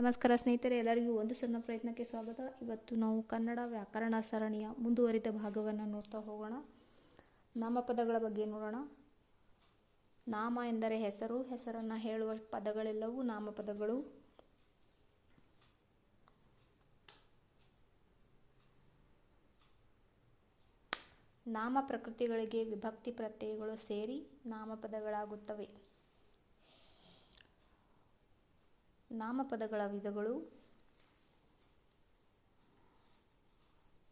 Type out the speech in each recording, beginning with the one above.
ನಮಸ್ಕಾರ ಸ್ನೇಹಿತರೆ, ಎಲ್ಲರಿಗೂ ಒಂದು ಸಣ್ಣ ಪ್ರಯತ್ನಕ್ಕೆ ಸ್ವಾಗತ. ಇವತ್ತು ನಾವು ಕನ್ನಡ ವ್ಯಾಕರಣ ಸರಣಿಯ ಮುಂದುವರಿದ ಭಾಗವನ್ನು ನೋಡ್ತಾ ಹೋಗೋಣ. ನಾಮಪದಗಳ ಬಗ್ಗೆ ನೋಡೋಣ. ನಾಮ ಎಂದರೆ ಹೆಸರು, ಹೆಸರನ್ನು ಹೇಳುವ ಪದಗಳೆಲ್ಲವೂ ನಾಮಪದಗಳು ನಾಮ ಪ್ರಕೃತಿಗಳಿಗೆ ವಿಭಕ್ತಿ ಪ್ರತ್ಯಯಗಳು ಸೇರಿ ನಾಮಪದಗಳಾಗುತ್ತವೆ ನಾಮಪದಗಳ ವಿಧಗಳು,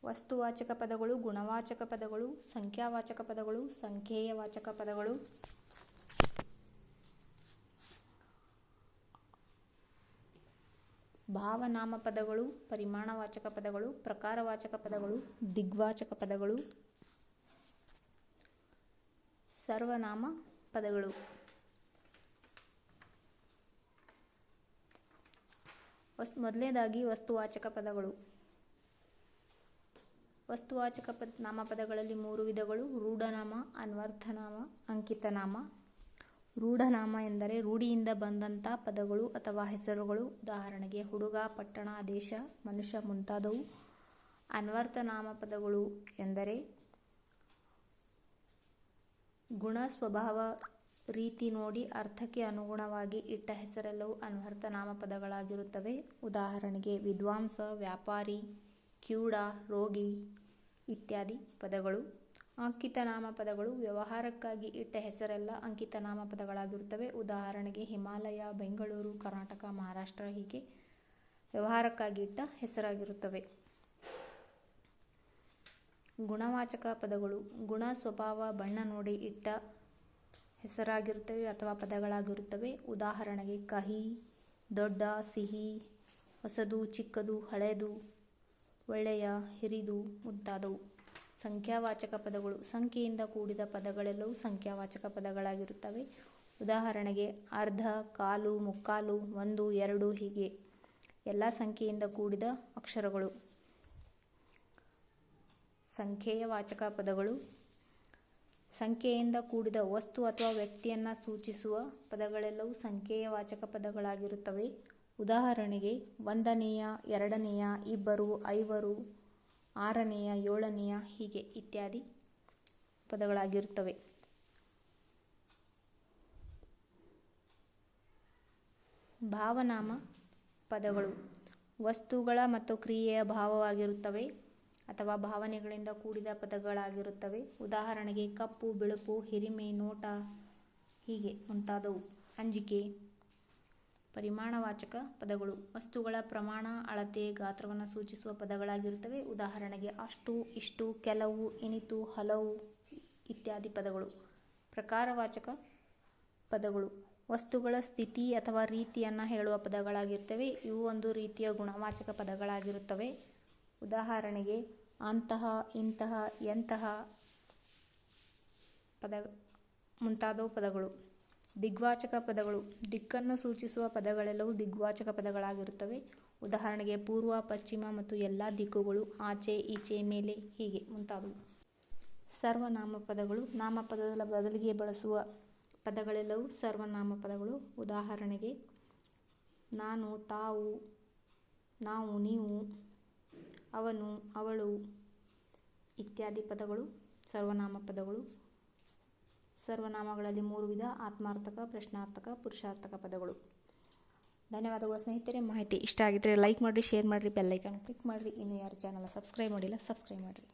ವಸ್ತುವಾಚಕ ಪದಗಳು, ಗುಣವಾಚಕ ಪದಗಳು, ಸಂಖ್ಯಾವಾಚಕ ಪದಗಳು ಸಂಖ್ಯೇಯವಾಚಕ ಪದಗಳು. ಭಾವನಾಮ ಪದಗಳು ಪರಿಮಾಣವಾಚಕ ಪದಗಳು, ಪ್ರಕಾರವಾಚಕ ಪದಗಳು, ದಿಗ್ವಾಚಕ ಪದಗಳು. ಸರ್ವನಾಮ ಪದಗಳು. ವಸ್ ಮೊದಲನೇದಾಗಿ ವಸ್ತುವಾಚಕ ಪದಗಳು. ವಸ್ತುವಾಚಕ ಪದ ನಾಮಪದಗಳಲ್ಲಿ ಮೂರು ವಿಧಗಳು. ರೂಢನಾಮ, ಅನ್ವರ್ಥನಾಮ, ಅಂಕಿತನಾಮ. ರೂಢನಾಮ ಎಂದರೆ ರೂಢಿಯಿಂದ ಬಂದಂಥ ಪದಗಳು ಅಥವಾ ಹೆಸರುಗಳು. ಉದಾಹರಣೆಗೆ ಹುಡುಗ, ಪಟ್ಟಣ, ದೇಶ, ಮನುಷ್ಯ ಮುಂತಾದವು. ಅನ್ವರ್ಥನಾಮ ಪದಗಳು ಎಂದರೆ ಗುಣ, ಸ್ವಭಾವ ರೀತಿ ನೋಡಿ ಅರ್ಥಕ್ಕೆ ಅನುಗುಣವಾಗಿ ಇಟ್ಟ ಹೆಸರೆಲ್ಲವೂ ಅನ್ವರ್ಥ ನಾಮಪದಗಳಾಗಿರುತ್ತವೆ. ಉದಾಹರಣೆಗೆ ವಿದ್ವಾಂಸ, ವ್ಯಾಪಾರಿ, ಕ್ಯೂಡ, ರೋಗಿ ಇತ್ಯಾದಿ ಪದಗಳು. ಅಂಕಿತ ನಾಮಪದಗಳು ವ್ಯವಹಾರಕ್ಕಾಗಿ ಇಟ್ಟ ಹೆಸರೆಲ್ಲ ಅಂಕಿತ ನಾಮಪದಗಳಾಗಿರುತ್ತವೆ. ಉದಾಹರಣೆಗೆ ಹಿಮಾಲಯ, ಬೆಂಗಳೂರು, ಕರ್ನಾಟಕ, ಮಹಾರಾಷ್ಟ್ರ ಹೀಗೆ ವ್ಯವಹಾರಕ್ಕಾಗಿ ಇಟ್ಟ ಹೆಸರಾಗಿರುತ್ತವೆ. ಗುಣವಾಚಕ ಪದಗಳು. ಗುಣ, ಸ್ವಭಾವ, ಬಣ್ಣ ನೋಡಿ ಇಟ್ಟ ಹೆಸರಾಗಿರುತ್ತವೆ ಅಥವಾ ಪದಗಳಾಗಿರುತ್ತವೆ. ಉದಾಹರಣೆಗೆ, ಕಹಿ, ದೊಡ್ಡ, ಸಿಹಿ, ಹೊಸದು, ಚಿಕ್ಕದು, ಹಳೆದು, ಒಳ್ಳೆಯ, ಹಿರಿದು ಮುಂತಾದವು. ಸಂಖ್ಯಾವಾಚಕ ಪದಗಳು. ಸಂಖ್ಯೆಯಿಂದ ಕೂಡಿದ ಪದಗಳೆಲ್ಲವೂ ಸಂಖ್ಯಾವಾಚಕ ಪದಗಳಾಗಿರುತ್ತವೆ. ಉದಾಹರಣೆಗೆ, ಅರ್ಧ, ಕಾಲು, ಮುಕ್ಕಾಲು, ಒಂದು, ಎರಡು ಹೀಗೆ. ಎಲ್ಲ ಸಂಖ್ಯೆಯಿಂದ ಕೂಡಿದ ಅಕ್ಷರಗಳು. ಸಂಖ್ಯೆಯ ವಾಚಕ ಪದಗಳು. ಸಂಖ್ಯೆಯಿಂದ ಕೂಡಿದ ವಸ್ತು ಅಥವಾ ವ್ಯಕ್ತಿಯನ್ನು ಸೂಚಿಸುವ ಪದಗಳೆಲ್ಲವೂ ಸಂಖ್ಯೆಯ ವಾಚಕ ಪದಗಳಾಗಿರುತ್ತವೆ. ಉದಾಹರಣೆಗೆ, ಒಂದನೆಯ, ಎರಡನೆಯ, ಇಬ್ಬರು, ಐವರು, ಆರನೆಯ, ಏಳನೆಯ ಹೀಗೆ ಇತ್ಯಾದಿ ಪದಗಳಾಗಿರುತ್ತವೆ. ಭಾವನಾಮ ಪದಗಳು ವಸ್ತುಗಳ ಮತ್ತು ಕ್ರಿಯೆಯ ಭಾವವಾಗಿರುತ್ತವೆ. ಅಥವಾ ಭಾವನೆಗಳಿಂದ ಕೂಡಿದ ಪದಗಳಾಗಿರುತ್ತವೆ. ಉದಾಹರಣೆಗೆ ಕಪ್ಪು, ಬಿಳುಪು, ಹಿರಿಮೆ, ನೋಟ ಹೀಗೆ ಮುಂತಾದವು. ಅಂಜಿಕೆ, ಪರಿಮಾಣವಾಚಕ ಪದಗಳು. ವಸ್ತುಗಳ ಪ್ರಮಾಣ, ಅಳತೆ, ಗಾತ್ರವನ್ನು ಸೂಚಿಸುವ ಪದಗಳಾಗಿರುತ್ತವೆ. ಉದಾಹರಣೆಗೆ ಅಷ್ಟು, ಇಷ್ಟು, ಕೆಲವು, ಇನಿತು, ಹಲವು ಇತ್ಯಾದಿ ಪದಗಳು. ಪ್ರಕಾರವಾಚಕ ಪದಗಳು. ವಸ್ತುಗಳ ಸ್ಥಿತಿ ಅಥವಾ ರೀತಿಯನ್ನು ಹೇಳುವ ಪದಗಳಾಗಿರ್ತವೆ ಇವು ಒಂದು ರೀತಿಯ ಗುಣವಾಚಕ ಪದಗಳಾಗಿರುತ್ತವೆ. ಉದಾಹರಣೆಗೆ ಅಂತಹ, ಇಂತಹ, ಎಂತಹ ಪದ, ಮುಂತಾದವು ಪದಗಳು. ದಿಗ್ವಾಚಕ ಪದಗಳು. ದಿಕ್ಕನ್ನು ಸೂಚಿಸುವ ಪದಗಳೆಲ್ಲವೂ ದಿಗ್ವಾಚಕ ಪದಗಳಾಗಿರುತ್ತವೆ. ಉದಾಹರಣೆಗೆ ಪೂರ್ವ, ಪಶ್ಚಿಮ ಮತ್ತು ಎಲ್ಲ ದಿಕ್ಕುಗಳು ಆಚೆ, ಈಚೆ, ಮೇಲೆ, ಹೀಗೆ ಮುಂತಾದವು. ಸರ್ವನಾಮ ಪದಗಳು ನಾಮಪದದ ಬದಲಿಗೆ ಬಳಸುವ ಪದಗಳೆಲ್ಲವೂ ಸರ್ವನಾಮ ಪದಗಳು ಉದಾಹರಣೆಗೆ ನಾನು, ತಾವು, ನಾವು, ನೀವು ಅವನು, ಅವಳು ಇತ್ಯಾದಿ ಪದಗಳು, ಸರ್ವನಾಮ ಪದಗಳು, ಸರ್ವನಾಮಗಳಲ್ಲಿ ಮೂರು ವಿಧ, ಆತ್ಮಾರ್ಥಕ, ಪ್ರಶ್ನಾರ್ಥಕ, ಪುರುಷಾರ್ಥಕ ಪದಗಳು. ಧನ್ಯವಾದಗಳು ಸ್ನೇಹಿತರೆ, ಮಾಹಿತಿ ಇಷ್ಟ ಆಗಿದ್ದರೆ ಲೈಕ್ ಮಾಡಿರಿ ಶೇರ್ ಮಾಡಿರಿ ಬೆಲ್ಲೈಕನ್ ಕ್ಲಿಕ್ ಮಾಡಿರಿ. ಇನ್ನು ಯಾರು ಚಾನಲ್ ಸಬ್ಸ್ಕ್ರೈಬ್ ಮಾಡಿಲ್ಲ ಸಬ್ಸ್ಕ್ರೈಬ್ ಮಾಡಿರಿ.